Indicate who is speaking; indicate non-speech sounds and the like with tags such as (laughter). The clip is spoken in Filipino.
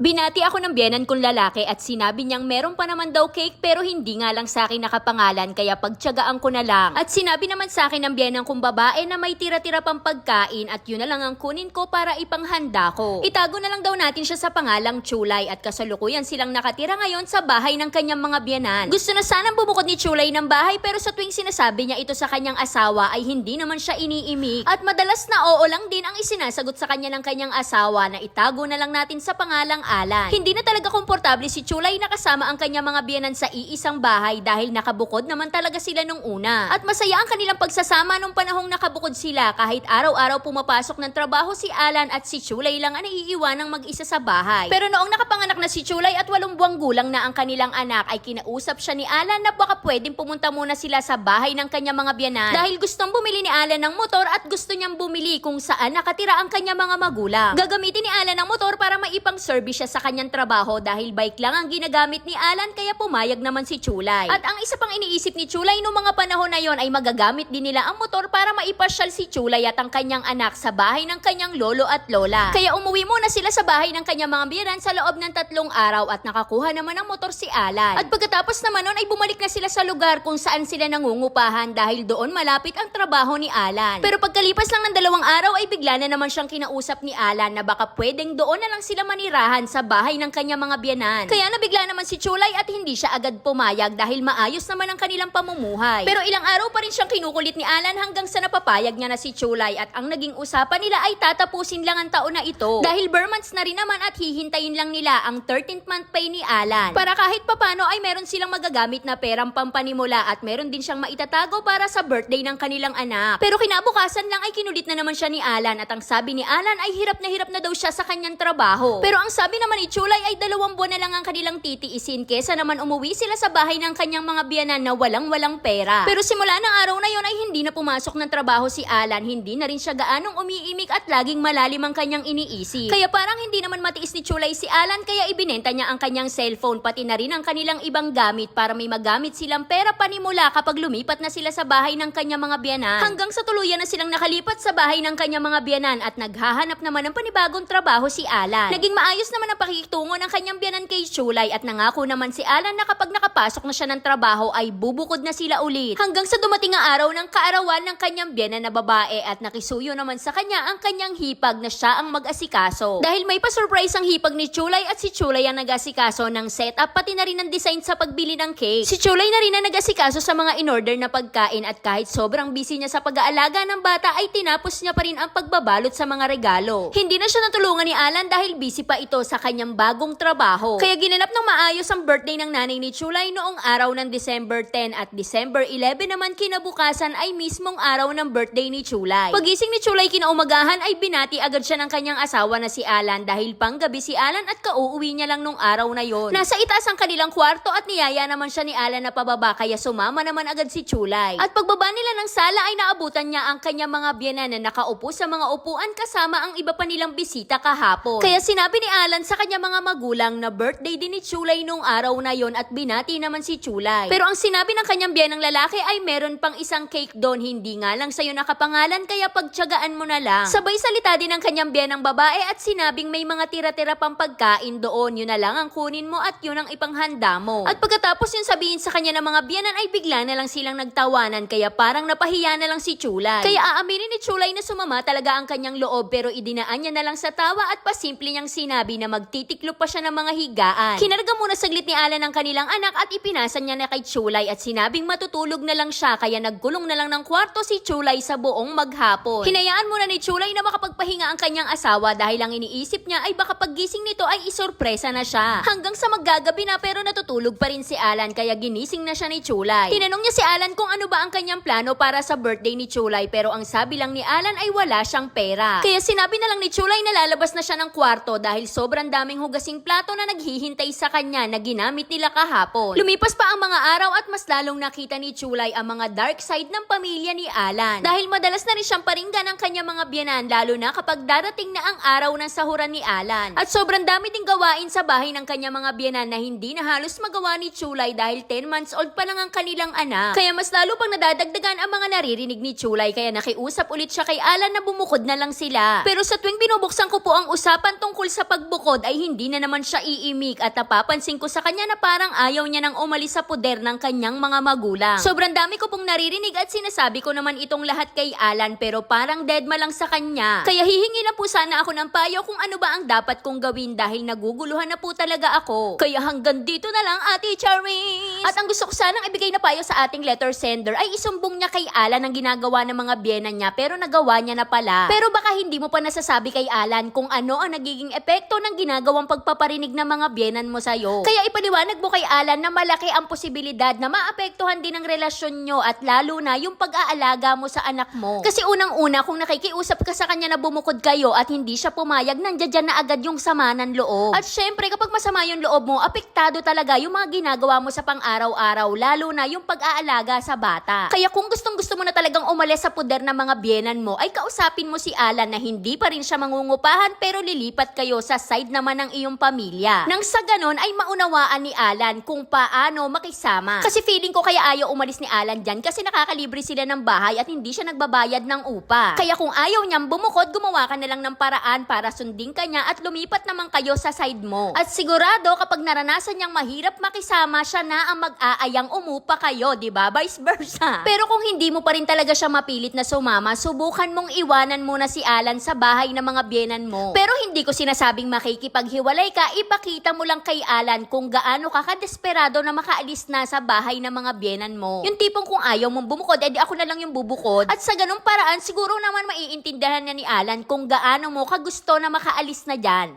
Speaker 1: Binati ako ng biyenan kong lalaki at sinabi niyang meron pa naman daw cake pero hindi nga lang sa akin nakapangalan kaya pagtyagaan ko na lang. At sinabi naman sa akin ng biyenan kong babae na may tira-tira pang pagkain at yun na lang ang kunin ko para ipanghanda ko. Itago na lang daw natin siya sa pangalang Chulay at kasalukuyan silang nakatira ngayon sa bahay ng kanyang mga biyenan. Gusto na sanang bumukod ni Chulay ng bahay pero sa tuwing sinasabi niya ito sa kanyang asawa ay hindi naman siya iniimik at madalas na oo lang din ang isinasagot sa kanya ng kanyang asawa na itago na lang natin sa pangalang Alan. Hindi na talaga komportable si Chulay na kasama ang kanyang mga biyanan sa iisang bahay dahil nakabukod naman talaga sila nung una. At masaya ang kanilang pagsasama nung panahong nakabukod sila kahit araw-araw pumapasok ng trabaho si Alan at si Chulay lang ang naiiwanang mag-isa sa bahay. Pero noong nakapanganak na si Chulay at walong buwang gulang na ang kanilang anak ay kinausap siya ni Alan na baka pwedeng pumunta muna sila sa bahay ng kanyang mga biyanan dahil gustong bumili ni Alan ng motor at gusto niyang bumili kung saan nakatira ang kanyang mga magulang. Gagamitin ni Alan ang motor para maipang service siya sa kanyang trabaho dahil bike lang ang ginagamit ni Alan kaya pumayag naman si Chulay. At ang isa pang iniisip ni Chulay noong mga panahon na yon ay magagamit din nila ang motor para maipasyal si Chulay at ang kanyang anak sa bahay ng kanyang lolo at lola. Kaya umuwi muna sila sa bahay ng kanyang mga biyanan sa loob ng tatlong araw at nakakuha naman ng motor si Alan. At pagkatapos naman nun ay bumalik na sila sa lugar kung saan sila nangungupahan dahil doon malapit ang trabaho ni Alan. Pero pagkalipas lang ng dalawang araw ay bigla na naman siyang kinausap ni Alan na baka pwedeng doon na lang sila manirahan sa bahay ng kanyang mga biyanan. Kaya nabigla naman si Chulay at hindi siya agad pumayag dahil maayos naman ang kanilang pamumuhay. Pero ilang araw pa rin siyang kinukulit ni Alan hanggang sa napapayag niya na si Chulay at ang naging usapan nila ay tatapusin lang ang taon na ito. Dahil bare months na rin naman at hihintayin lang nila ang 13th month pay ni Alan. Para kahit papano ay meron silang magagamit na perang pampanimula at meron din siyang maitatago para sa birthday ng kanilang anak. Pero kinabukasan lang ay kinulit na naman siya ni Alan at ang sabi ni Alan ay hirap na hirap na daw siya sa kanyang trabaho. Pero ang sabi naman ni Chulay ay dalawang buwan na lang ang kanilang titiisin kesa naman umuwi sila sa bahay ng kanyang mga biyanan na walang-walang pera. Pero simula ng araw na yon ay hindi na pumasok ng trabaho si Alan, hindi na rin siya gaanong umiimik at laging malalim ang kanyang iniisip. Kaya parang hindi naman matiis ni Chulay si Alan kaya ibinenta niya ang kanyang cellphone pati na rin ang kanilang ibang gamit para may magamit silang pera panimula kapag lumipat na sila sa bahay ng kanyang mga biyanan. Hanggang sa tuluyan na silang nakalipat sa bahay ng kanyang mga biyanan at naghahanap naman ng panibagong trabaho si Alan. Naging maayos naman ang pakikitungo ng kanyang biyanan kay Chulay at nangako naman si Alan na kapag nakapasok na siya ng trabaho ay bubukod na sila ulit. Hanggang sa dumating ang araw ng kaarawan ng kanyang biyanan na babae at nakisuyo naman sa kanya ang kanyang hipag na siya ang mag-asikaso. Dahil may pa-surprise ang hipag ni Chulay at si Chulay ang nag-asikaso ng setup pati na rin ang design sa pagbili ng cake. Si Chulay na rin ang nag-asikaso sa mga in-order na pagkain at kahit sobrang busy niya sa pag-aalaga ng bata ay tinapos niya pa rin ang pagbabalot sa mga regalo. Hindi na siya natulungan ni Alan dahil busy pa ito sa kanyang bagong trabaho. Kaya ginanap ng maayos ang birthday ng nanay ni Chulay noong araw ng December 10 at December 11 naman kinabukasan ay mismong araw ng birthday ni Chulay. Pagising ni Chulay kinaumagahan ay binati agad siya ng kanyang asawa na si Alan dahil panggabi si Alan at kauuwi niya lang nung araw na yon. Nasa itaas ang kanilang kwarto at niyaya naman siya ni Alan na pababa kaya sumama naman agad si Chulay. At pagbaba nila ng sala ay naabutan niya ang kanyang mga biyanan na nakaupo sa mga upuan kasama ang iba pa nilang bisita kahapon. Kaya sinabi ni Alan sa kanyang mga magulang na birthday din ni Chulay nung araw na yon at binati naman si Chulay. Pero ang sinabi ng kanyang biyanang lalaki ay meron pang isang cake doon hindi nga lang sa'yo nakapangalan kaya pagtyagaan mo na lang. Sabay salita din ng kanyang biyanang babae at sinabing may mga tira-tira pang pagkain doon yun na lang ang kunin mo at yun ang ipanghanda mo. At pagkatapos yung sabihin sa kanya ng mga biyanan ay bigla na lang silang nagtawanan kaya parang napahiya na lang si Chulay. Kaya aaminin ni Chulay na sumama talaga ang kanyang loob pero idinaan niya na lang sa tawa at pasimple niyang sinabi na magtitiklop pa siya ng mga higaan. Kinarga muna saglit ni Alan ang kanilang anak at ipinasa niya na kay Chulay at sinabing matutulog na lang siya kaya nagkulong na lang ng kwarto si Chulay sa buong maghapon. Hinayaan muna ni Chulay na makapagpahinga ang kanyang asawa dahil ang iniisip niya ay baka paggising nito ay isorpresa na siya. Hanggang sa maggagabi na pero natutulog pa rin si Alan kaya ginising na siya ni Chulay. Tinanong niya si Alan kung ano ba ang kanyang plano para sa birthday ni Chulay pero ang sabi lang ni Alan ay wala siyang pera. Kaya sinabi na lang ni Chulay na lalabas na siya ng kwarto dahil sobrang daming hugasing plato na naghihintay sa kanya na ginamit nila kahapon. Lumipas pa ang mga araw at mas lalong nakita ni Chulay ang mga dark side ng pamilya ni Alan. Dahil madalas na rin siyang paringgan ng kanyang mga biyanan lalo na kapag darating na ang araw ng sahuran ni Alan. At sobrang dami ding gawain sa bahay ng kanyang mga biyanan na hindi na halos magawa ni Chulay dahil 10 months old pa lang ang kanilang anak. Kaya mas lalo pang nadadagdagan ang mga naririnig ni Chulay kaya nakiusap ulit siya kay Alan na bumukod na lang sila. Pero sa tuwing binubuksan ko po ang usapan tungkol sa pagbukod bumukod ay hindi na naman siya iimik at napapansin ko sa kanya na parang ayaw niya nang umalis sa puder ng kanyang mga magulang. Sobrang dami ko pong naririnig at sinasabi ko naman itong lahat kay Alan pero parang deadma lang sa kanya. Kaya hihingi na po sana ako ng payo kung ano ba ang dapat kong gawin dahil naguguluhan na po talaga ako. Kaya hanggang dito na lang, Ate Charis! At ang gusto ko sanang ibigay na payo sa ating letter sender ay isumbong niya kay Alan ang ginagawa ng mga biyena niya pero nagawa niya na pala. Pero baka hindi mo pa nasasabi kay Alan kung ano ang nagiging epekto ng ginagawang pagpaparinig ng mga biyenan mo sa'yo. Kaya ipaliwanag mo kay Alan na malaki ang posibilidad na maapektuhan din ang relasyon nyo at lalo na yung pag-aalaga mo sa anak mo. Kasi unang-una kung nakikiusap ka sa kanya na bumukod kayo at hindi siya pumayag, nandiyan na agad yung sama ng loob. At syempre kapag masama yung loob mo, apektado talaga yung mga ginagawa mo sa pang-araw-araw, lalo na yung pag-aalaga sa bata. Kaya kung gustong gusto mo na talagang umalis sa puder ng mga biyenan mo, ay kausapin mo si Alan na hindi pa rin siya mangungupahan pero lilipat kayo sa side naman ng iyong pamilya. Nang sa ganon ay maunawaan ni Alan kung paano makisama. Kasi feeling ko kaya ayaw umalis ni Alan dyan kasi nakakalibre sila ng bahay at hindi siya nagbabayad ng upa. Kaya kung ayaw niyang bumukod, gumawa ka na lang ng paraan para sundin ka niya at lumipat naman kayo sa side mo. At sigurado kapag naranasan niyang mahirap makisama, siya na ang mag-aayang umupa kayo, di ba? Vice versa. (laughs) Pero kung hindi mo pa rin talaga siya mapilit na sumama, subukan mong iwanan muna si Alan sa bahay ng mga biyenan mo. Pero hindi ko sinasabing makikipaghiwalay ka, ipakita mo lang kay Alan kung gaano ka kadesperado na makaalis na sa bahay ng mga biyenan mo. Yung tipong kung ayaw mong bumukod, edi ako na lang yung bubukod. At sa ganung paraan, siguro naman maiintindihan niya ni Alan kung gaano mo kagusto na makaalis na dyan.